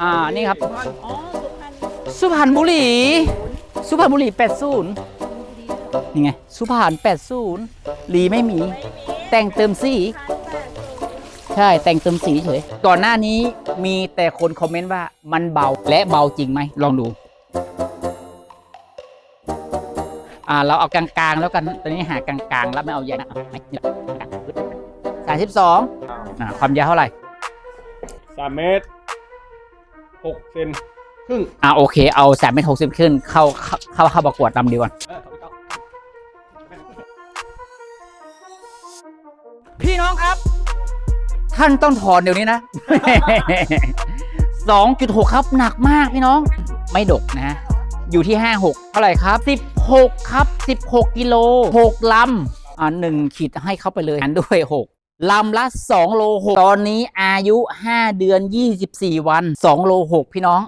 อ่า นี่ครับ อ๋อสุพรรณสุพรรณบุรี สุพรรณบุรี 80 นี่ไง สุพรรณ80ลีไม่มี แต่งเติมสี ใช่ แต่งเติมสีเฉย ก่อนหน้านี้มีแต่คนคอมเมนต์ว่ามันเบาและเบาจริงไหม ลองดู อ่า เราเอากลางๆ แล้วกัน ตอนนี้หากลางๆ แล้วไม่เอาใหญ่นะสามสิบสองอ่า ความยาวเท่าไหร่ สามเมตร หกเซนครึ่งอ่าโอเคเอาสามเมตรหกสิบขึ้นเข้าเข้าเข้าประกวดลำดีกว่าพี่น้องครับ ท่านต้องถอนเดี๋ยวนี้นะ2.6ครับหนักมากพี่น้อง ไม่ดกนะ อยู่ที่56เท่าไหร่ครับ16ครับ16กิโล6ลำอ่าหนึ่งขีดให้เข้าไปเลยอันด้วย6 ลำละ 2 โล 6 ตอนนี้อายุ 5 เดือน 24 วัน 2 โล 6 พี่น้อง